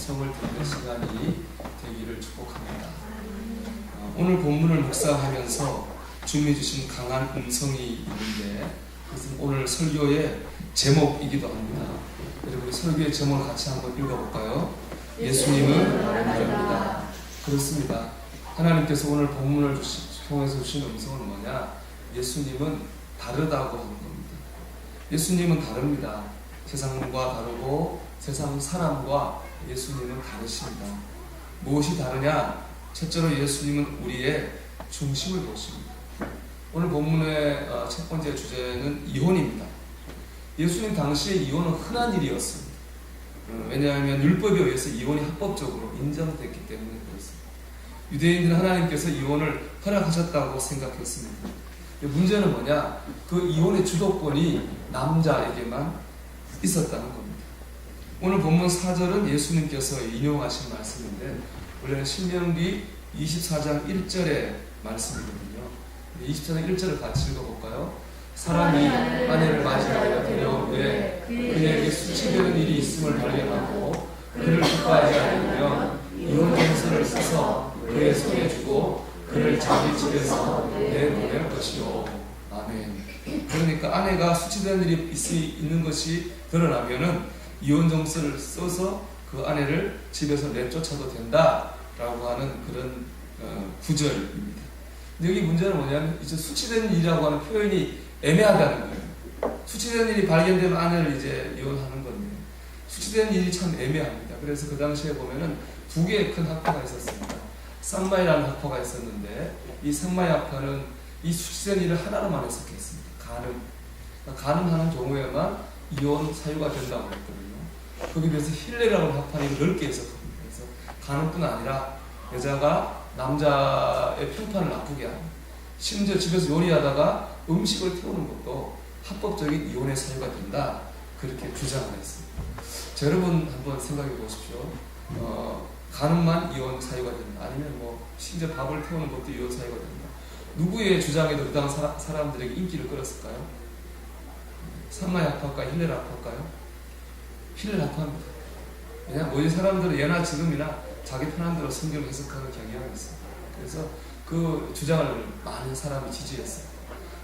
성을 듣는 시간이 되기를 축복합니다. 어, 오늘 본문을 묵상하면서 주님이 주신 강한 음성이 있는데 그것은 오늘 설교의 제목이기도 합니다. 여러분 설교의 제목을 같이 한번 읽어볼까요? 예수님은 다릅니다. 그렇습니다. 하나님께서 오늘 본문을 주시, 통해서 주신 음성은 뭐냐? 예수님은 다르다고 하는 겁니다. 예수님은 다릅니다. 세상과 다르고 세상 사람과 예수님은 다르십니다. 무엇이 다르냐? 첫째로 예수님은 우리의 중심을 보십니다. 오늘 본문의 어, 첫 번째 주제는 이혼입니다. 예수님 당시에 이혼은 흔한 일이었습니다. 어, 왜냐하면 율법에 의해서 이혼이 합법적으로 인정됐기 때문에 그렇습니다. 유대인들은 하나님께서 이혼을 허락하셨다고 생각했습니다. 문제는 뭐냐? 그 이혼의 주도권이 남자에게만 있었다는 겁니다. 오늘 본문 4절은 예수님께서 인용하신 말씀인데 원래는 신명기 24장 1절의 말씀이거든요. 24장 1절을 같이 읽어볼까요? 사람이 아내를 맞이하여 데려오되 그에게 수치되는 일이 있음을 발견하고 그를 기뻐하지 않으면 이혼 정서를 써서 그의 손에 주고 그를 자기 집에서 내보낼 것이요. 아멘. 그러니까 아내가 수치되는 일이 있, 있는 것이 드러나면은 이혼 정서를 써서 그 아내를 집에서 내쫓아도 된다라고 하는 그런 어, 구절입니다. 근데 여기 문제는 뭐냐면 이제 수치된 일이라고 하는 표현이 애매하다는 거예요. 수치된 일이 발견되면 아내를 이제 이혼하는 건데 수치된 일이 참 애매합니다. 그래서 그 당시에 보면은 두 개의 큰 학파가 있었습니다. 쌍마이라는 학파가 있었는데 이 쌍마이 학파는 이 수치된 일을 하나로만 해석했습니다. 가늠. 그러니까 가늠하는 경우에만 이혼 사유가 된다고 했거든요. 거기에 비해서 힐레라는 학파는 넓게 해석합니다. 그래서 가늠뿐 아니라 여자가 남자의 평판을 나쁘게 하는 심지어 집에서 요리하다가 음식을 태우는 것도 합법적인 이혼의 사유가 된다. 그렇게 주장을 했습니다. 자, 여러분 한번 생각해 보십시오. 어, 가늠만 이혼 사유가 된다. 아니면 뭐 심지어 밥을 태우는 것도 이혼 사유가 된다. 누구의 주장에도 그당 사람들에게 인기를 끌었을까요? 산마의 학파일까요? 힐레라 학파일까요? 힐레라 학파입니다. 왜냐하면 모든 사람들은 예나 지금이나 자기 편한 대로 성경 해석하는 경향이 있습니다. 그래서 그 주장을 많은 사람이 지지했어요.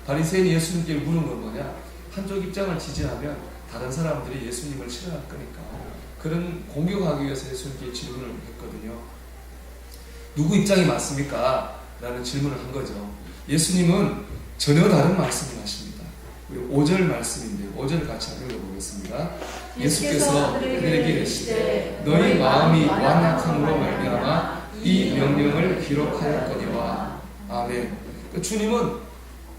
바리새인이 예수님께 물은 건 뭐냐? 한쪽 입장을 지지하면 다른 사람들이 예수님을 싫어할 거니까 그런 공격하기 위해서 예수님께 질문을 했거든요. 누구 입장이 맞습니까? 라는 질문을 한 거죠. 예수님은 전혀 다른 말씀을 하십니다. 5절 말씀인데 5절 같이 읽어보겠습니다. 예수께서 그들에게 이르시되 너희 마음이 완악함으로 말미암아 이 명령을 기록하였거니와 아멘. 그러니까 주님은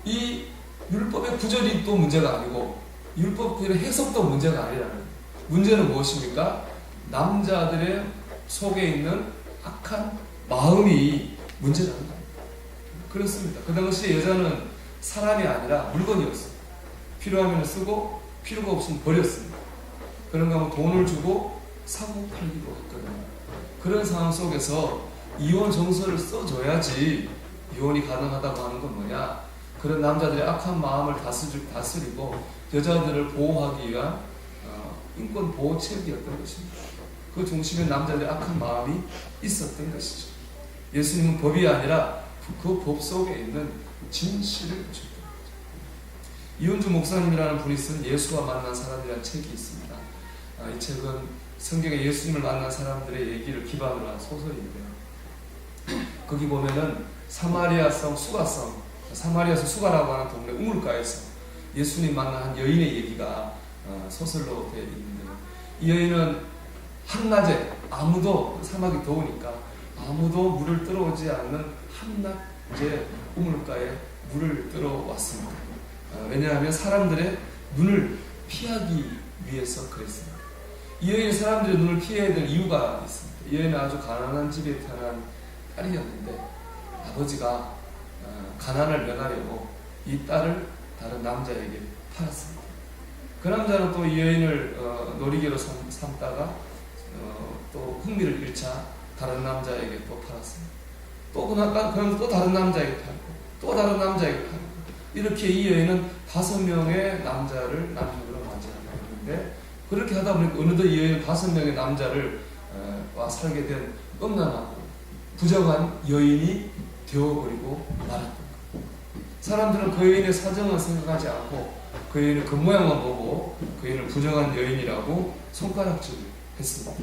이 율법의 구절이 또 문제가 아니고 율법 구절의 해석도 문제가 아니라는 문제는 무엇입니까? 남자들의 속에 있는 악한 마음이 문제라는 겁니다. 그렇습니다. 그 당시에 여자는 사람이 아니라 물건이었어요. 필요하면 쓰고 필요가 없으면 버렸습니다. 그런가 하면 돈을 주고 사고 팔기도 했거든요. 그런 상황 속에서 이혼 정서를 써줘야지 이혼이 가능하다고 하는 건 뭐냐? 그런 남자들의 악한 마음을 다스리, 다스리고 여자들을 보호하기 위한 어, 인권 보호 체육이었던 것입니다. 그 중심에 남자들의 악한 마음이 있었던 것이죠. 예수님은 법이 아니라 그 법 속에 있는 진실을 거죠. 이은주 목사님이라는 분이 쓴 예수와 만난 사람이라는 책이 있습니다. 아, 이 책은 성경에 예수님을 만난 사람들의 얘기를 기반으로 한 소설인데요. 거기 보면은 사마리아성 수가성, 사마리아성 수가라고 하는 동네 우물가에서 예수님 만난 한 여인의 얘기가 어, 소설로 되어 있는데요. 이 여인은 한낮에 아무도 사막이 더우니까 아무도 물을 들어오지 않는 한낮에 우물가에 물을 들어왔습니다. 어, 왜냐하면 사람들의 눈을 피하기 위해서 그랬습니다. 이 여인이 사람들의 눈을 피해야 될 이유가 있습니다. 이 여인은 아주 가난한 집에 태어난 딸이었는데 아버지가 어, 가난을 면하려고 이 딸을 다른 남자에게 팔았습니다. 그 남자는 또 이 여인을 어, 놀이개로 삼, 다가 어, 또 흥미를 잃자 다른 남자에게 또 팔았습니다. 또 그럼 또 다른 남자에게 팔고 또 다른 남자에게 팔고 이렇게 이 여인은 다섯 명의 남자를 남편으로 맞이하게 했는데 그렇게 하다 보니까 어느덧 이 여인은 다섯 명의 남자를 어, 여인과 살게 된 음란하고 부정한 여인이 되어버리고 말았던 것. 사람들은 그 여인의 사정을 생각하지 않고 그 여인의 겉모양만 보고 그 여인을 부정한 여인이라고 손가락질을 했습니다.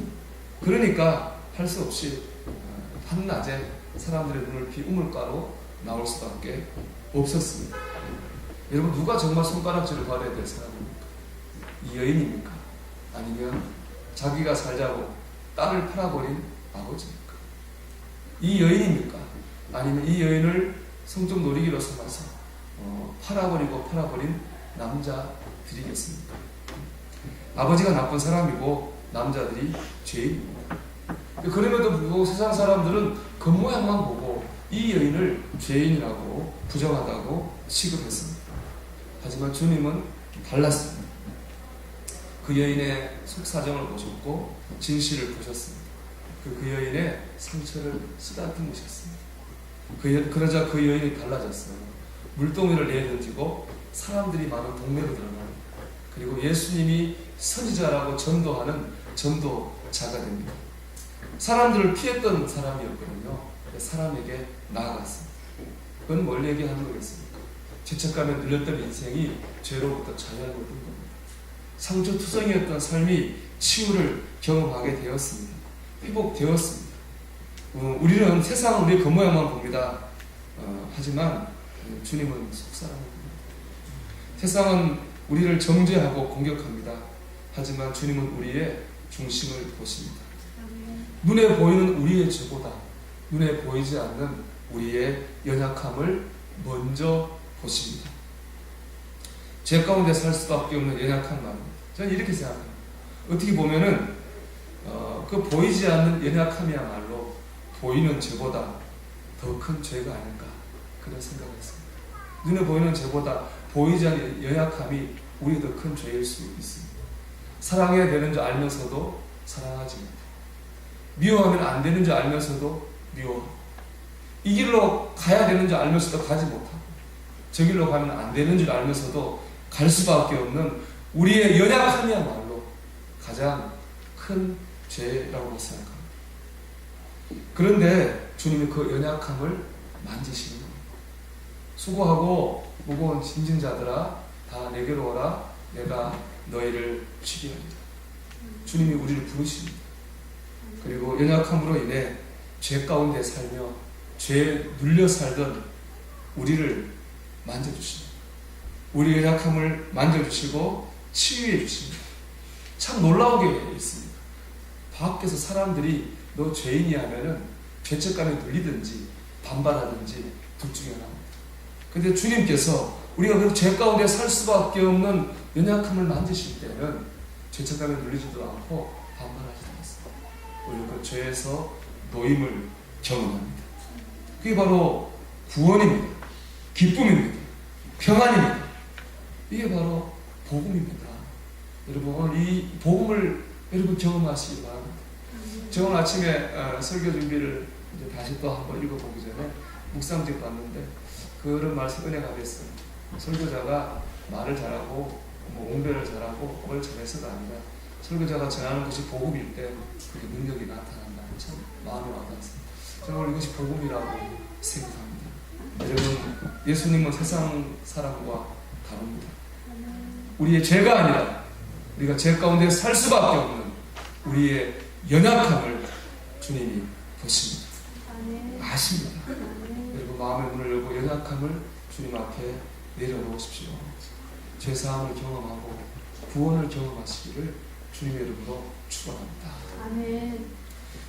그러니까 할 수 없이 어, 한낮에 사람들의 눈을 비우물가로 나올 수밖에 없었습니다. 여러분 누가 정말 손가락질을 받아야 될 사람입니까? 이 여인입니까? 아니면 자기가 살자고 딸을 팔아버린 아버지입니까? 이 여인입니까? 아니면 이 여인을 성적 놀이기로 삼아서 어, 팔아버리고 팔아버린 남자들이겠습니까? 아버지가 나쁜 사람이고 남자들이 죄인입니다. 그럼에도 불구하고 세상 사람들은 겉모양만 보고 이 여인을 죄인이라고 부정하다고 취급했습니다. 하지만 주님은 달랐습니다. 그 여인의 속사정을 보셨고 진실을 보셨습니다. 그, 그 여인의 상처를 쓰다듬으셨습니다. 그, 여- 그러자 그 여인이 달라졌어요. 물동이를 내던지고 사람들이 많은 동네로 들어가요. 그리고 예수님이 선지자라고 전도하는 전도자가 됩니다. 사람들을 피했던 사람이었거든요. 사람에게 나아갔습니다. 그건 뭘 얘기하는 거겠습니까? 죄책감에 눌렸던 인생이 죄로부터 자유하게 된 겁니다. 상처투성이었던 삶이 치유를 경험하게 되었습니다. 회복되었습니다. 어, 우리는 세상은 우리 겉모양만 봅니다. 어, 하지만 주님은 속사람입니다. 세상은 우리를 정죄하고 공격합니다. 하지만 주님은 우리의 중심을 보십니다. 눈에 보이는 우리의 죄보다 눈에 보이지 않는 우리의 연약함을 먼저 보십니다. 죄 가운데 살 수밖에 없는 연약한 마음. 저는 이렇게 생각합니다. 어떻게 보면은 어, 그 보이지 않는 연약함이야말로 보이는 죄보다 더 큰 죄가 아닐까 그런 생각을 했습니다. 눈에 보이는 죄보다 보이지 않는 연약함이 우리 더큰 죄일 수 있습니다. 사랑해야 되는 줄 알면서도 사랑하지 못해. 미워하면 안 되는 줄 알면서도 미워하고 이 길로 가야 되는 줄 알면서도 가지 못하고 저 길로 가면 안 되는 줄 알면서도 갈 수밖에 없는 우리의 연약함이야말로 가장 큰 죄라고 생각합니다. 그런데 주님이 그 연약함을 만지시는 겁니다. 수고하고 무거운 짐진 자들아 다 내게로 오라 내가 너희를 치리하리라. 주님이 우리를 부르십니다. 그리고 연약함으로 인해 죄 가운데 살며 죄에 눌려 살던 우리를 만져주십니다. 우리 연약함을 만져주시고 치유해 주십니다. 참 놀라우게 있습니다. 밖에서 사람들이 너 죄인이 하면은 죄책감에 눌리든지 반발하든지 둘 중에 하나입니다. 근데 주님께서 우리가 그 죄 가운데 살 수밖에 없는 연약함을 만드실 때는 죄책감에 눌리지도 않고 반발하지도 않습니다. 우리가 그 죄에서 노임을 경험합니다. 그게 바로 구원입니다. 기쁨입니다. 평안입니다. 이게 바로 복음입니다. 여러분 이 복음을 여러분 경험하시기 바랍니다. 제가 오늘 아침에 어, 설교 준비를 이제 다시 또 한번 읽어보기 전에 묵상집 봤는데 그런 말씀 은혜가 됐어요. 설교자가 말을 잘하고 뭐 옹배를 잘하고 뭘 잘해서가 아니라 설교자가 전하는 것이 복음일 때 그게 능력이 나타난다. 참 마음이 와닿았습니다. 저는 이것이 복음이라고 생각합니다. 예수님은 세상 사람과 다릅니다. 우리의 죄가 아니라 우리가 죄 가운데 살 수밖에 없는 우리의 연약함을 주님이 보십니다. 아십니다. 여러분 마음의 문을 열고 연약함을 주님 앞에 내려놓으십시오. 죄사함을 경험하고 구원을 경험하시기를 주님의 이름으로 축원합니다.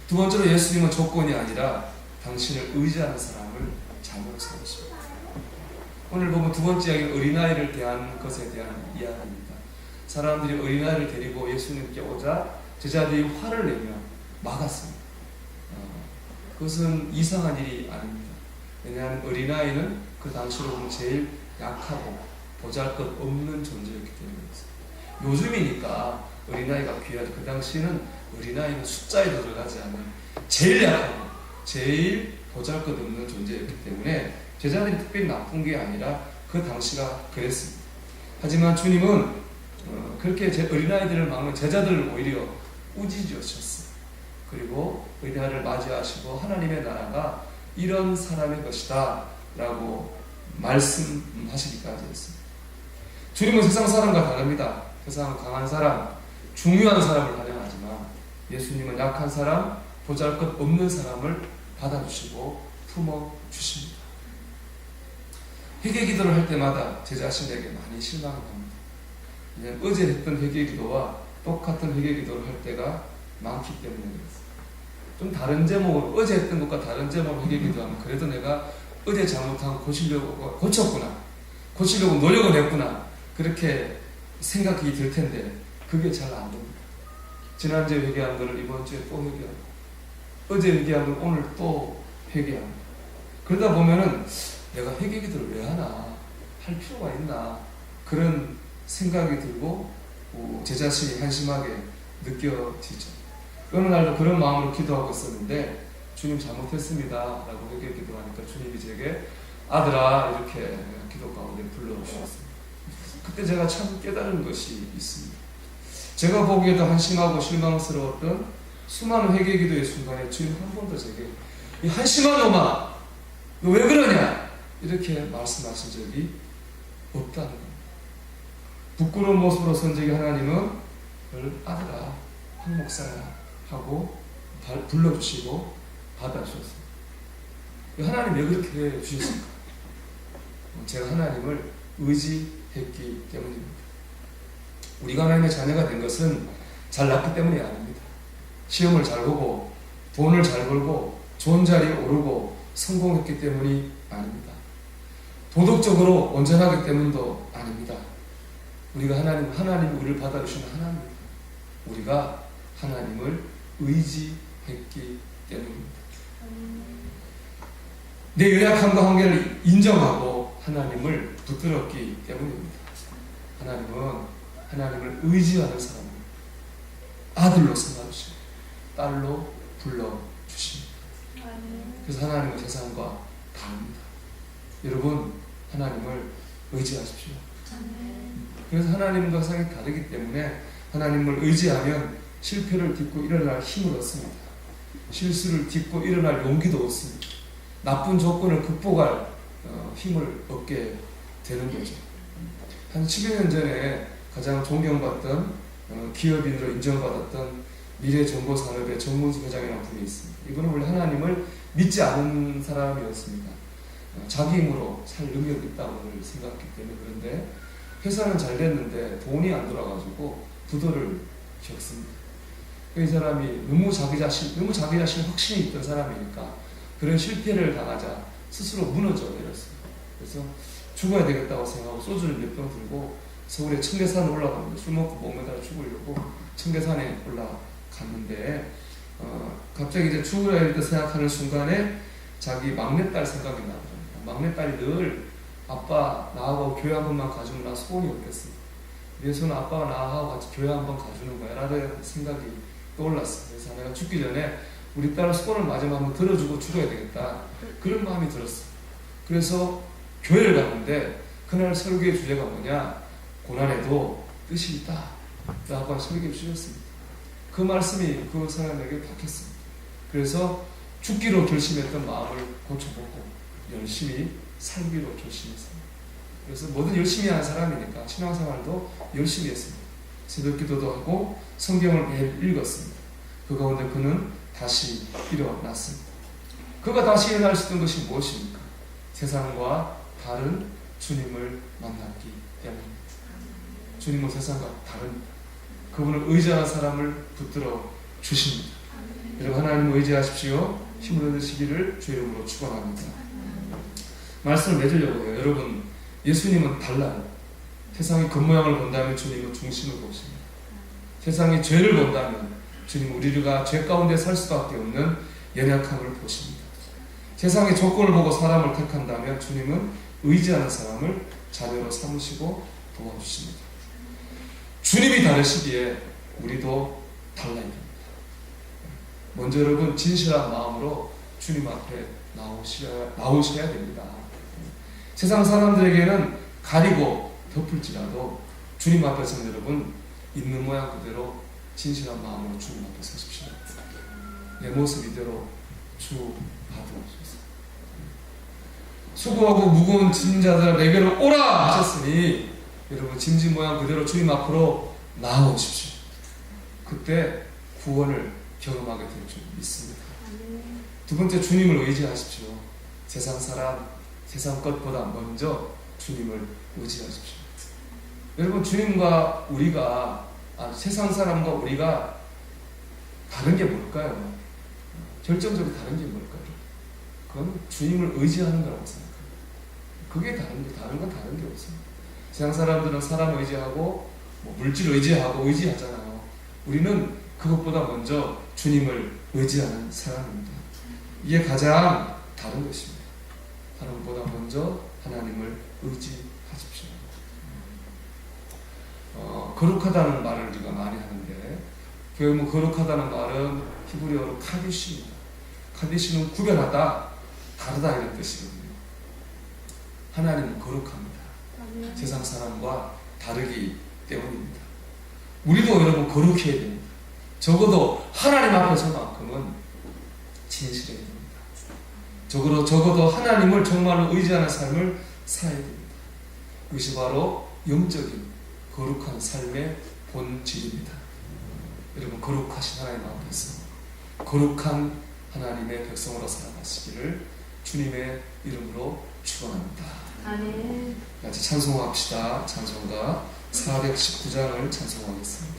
두 번째로 예수님은 조건이 아니라 당신을 의지하는 사람을 자녀로 삼으십니다. 오늘 보면 두 번째 이야기는 어린아이를 대한 것에 대한 이야기입니다. 사람들이 어린아이를 데리고 예수님께 오자 제자들이 화를 내며 막았습니다. 어, 그것은 이상한 일이 아닙니다. 왜냐하면 어린아이는 그 당시로 보면 제일 약하고 보잘 것 없는 존재였기 때문이었습니다. 요즘이니까 어린아이가 귀하죠. 그 당시에는 어린아이는 숫자에 들어가지 않는 제일 약하고 제일 보잘 것 없는 존재였기 때문에 제자들이 특별히 나쁜 게 아니라 그 당시가 그랬습니다. 하지만 주님은 어, 그렇게 제 어린아이들을 막는 제자들을 오히려 꾸짖으셨어요. 그리고 의대를 맞이하시고 하나님의 나라가 이런 사람의 것이다 라고 말씀하시기까지 했습니다. 주님은 세상 사람과 다릅니다. 세상은 강한 사람, 중요한 사람을 환영하지만 예수님은 약한 사람, 보잘것 없는 사람을 받아주시고 품어주십니다. 회개 기도를 할 때마다 제 자신에게 많이 실망을 합니다. 어제 했던 회개 기도와 똑같은 회개 기도를 할 때가 많기 때문에 그렇습니다. 좀 다른 제목으로 어제 했던 것과 다른 제목으로 회개 기도하면 그래도 내가 어제 잘못한 거 고치려고 고쳤구나 고치려고 노력을 했구나 그렇게 생각이 들 텐데 그게 잘 안 됩니다. 지난주에 회개한 거를 이번 주에 또 회개하고 어제 회개한 걸 오늘 또 회개하고 그러다 보면은 내가 회개 기도를 왜 하나 할 필요가 있나 그런 생각이 들고 어, 제 자신이 한심하게 느껴지죠. 어느 날도 그런 마음으로 기도하고 있었는데 주님 잘못했습니다 라고 회개 기도하니까 주님이 제게 아들아 이렇게 기도 가운데 불러주셨습니다. 그때 제가 참 깨달은 것이 있습니다. 제가 보기에도 한심하고 실망스러웠던 수많은 회개 기도의 순간에 주님 한 번도 제게 이 한심한 놈아 너 왜 그러냐 이렇게 말씀하신 적이 없다는 겁니다. 부끄러운 모습으로 선 적이 하나님은 늘 아들아 황 목사야 하고 발- 불러주시고 받아주셨습니다. 하나님 왜 그렇게 주셨을까? 제가 하나님을 의지했기 때문입니다. 우리가 하나님의 자녀가 된 것은 잘났기 때문이 아닙니다. 시험을 잘 보고 돈을 잘 벌고 좋은 자리에 오르고 성공했기 때문이 아닙니다. 도덕적으로 온전하기 때문도 아닙니다. 우리가 하나님, 하나님 우리를 받아주시는 하나님입니다. 우리가 하나님을 의지했기 때문입니다. 내 연약함과 한계를 인정하고 하나님을 붙들었기 때문입니다. 하나님은 하나님을 의지하는 사람을 아들로 삼아주시고 딸로 불러주십니다. 그래서 하나님은 세상과 다릅니다. 여러분 하나님을 의지하십시오. 그래서 하나님과 세상이 다르기 때문에 하나님을 의지하면 실패를 딛고 일어날 힘을 얻습니다. 실수를 딛고 일어날 용기도 얻습니다. 나쁜 조건을 극복할 어, 힘을 얻게 되는 거죠. 한 10여 년 전에 가장 존경받던 어, 기업인으로 인정받았던 미래정보산업의 정문수 회장이라는 분이 있습니다. 이분은 원래 하나님을 믿지 않은 사람이었습니다. 어, 자기 힘으로 살 능력이 있다고 늘 생각했기 때문에 그런데 회사는 잘 됐는데 돈이 안 돌아가지고 부도를 겪습니다. 이 사람이 너무 자기 자신, 너무 자기 자신 확신이 있던 사람이니까 그런 실패를 당하자 스스로 무너져 내렸어요. 그래서 죽어야 되겠다고 생각하고 소주를 몇 병 들고 서울에 청계산 올라가는데 술 먹고 목매달아 죽으려고 청계산에 올라갔는데 어, 갑자기 이제 죽어야 될때 생각하는 순간에 자기 막내딸 생각이 나더라고요. 막내딸이 늘 아빠 나하고 교회 한 번만 가주면 나 소원이 없겠습니다. 그래서는 아빠가 나하고 같이 교회 한 번 가주는 거야 라는 생각이 떠올랐어요. 그래서 내가 죽기 전에 우리 딸 소원을 마지막 한번 들어주고 죽어야 되겠다. 그런 마음이 들었어요. 그래서 교회를 갔는데 그날 설교의 주제가 뭐냐? 고난에도 뜻이 있다. 라고 설교해 주셨습니다. 그 말씀이 그 사람에게 박혔습니다. 그래서 죽기로 결심했던 마음을 고쳐보고 열심히 살기로 결심했습니다. 그래서 뭐든 열심히 하는 사람이니까 신앙생활도 열심히 했습니다. 새벽 기도도 하고 성경을 매일 읽었습니다. 그 가운데 그는 다시 일어났습니다. 그가 다시 일어날 수 있던 것이 무엇입니까? 세상과 다른 주님을 만났기 때문입니다. 주님은 세상과 다릅니다. 그분을 의지하는 사람을 붙들어 주십니다. 여러분 하나님을 의지하십시오. 힘을 얻으시기를 주 이름으로 축원합니다. 말씀을 맺으려고 해요. 여러분 예수님은 달라요. 세상이 겉모양을 본다면 주님은 중심을 보십니다. 세상이 죄를 본다면 주님 우리가 죄 가운데 살 수밖에 없는 연약함을 보십니다. 세상의 조건을 보고 사람을 택한다면 주님은 의지하는 사람을 자녀로 삼으시고 도와주십니다. 주님이 다르시기에 우리도 달라야 됩니다. 먼저 여러분 진실한 마음으로 주님 앞에 나오셔야, 나오셔야 됩니다. 세상 사람들에게는 가리고 덮을지라도 주님 앞에서는 여러분 있는 모양 그대로 진실한 마음으로 주님 앞에 서십시오. 내 모습 이대로 주 받으옵소서. 수고하고 무거운 짐 자들 내게로 오라 하셨으니 여러분 짐진 모양 그대로 주님 앞으로 나오십시오. 그때 구원을 경험하게 될 줄 믿습니다. 두 번째 주님을 의지하십시오. 세상 사람, 세상 것보다 먼저 주님을 의지하십시오. 여러분 주님과 우리가 아, 세상 사람과 우리가 다른 게 뭘까요? 결정적으로 다른 게 뭘까요? 그건 주님을 의지하는 거라고 생각합니다. 그게 다른 게 다른 건 다른 게 없습니다. 세상 사람들은 사람 의지하고 뭐 물질 의지하고 의지하잖아요. 우리는 그것보다 먼저 주님을 의지하는 사람입니다. 이게 가장 다른 것입니다. 것보다 먼저 하나님을 의지하십시오. 어, 거룩하다는 말을 우리가 많이 하는데 결국 거룩하다는 말은 히브리어로 카디시입니다. 카디시는 구별하다, 다르다 이런 뜻이거든요. 하나님은 거룩합니다. 세상 사람과 다르기 때문입니다. 우리도 여러분 거룩해야 됩니다. 적어도 하나님 앞에서만큼은 진실해야 됩니다. 적어도, 적어도 하나님을 정말로 의지하는 삶을 살아야 됩니다. 이것이 바로 영적인 거룩한 삶의 본질입니다. 여러분 거룩하신 하나님 앞에서 거룩한 하나님의 백성으로 살아가시기를 주님의 이름으로 축원합니다. 아멘. 같이 찬송합시다. 찬송가 419장을 찬송하겠습니다.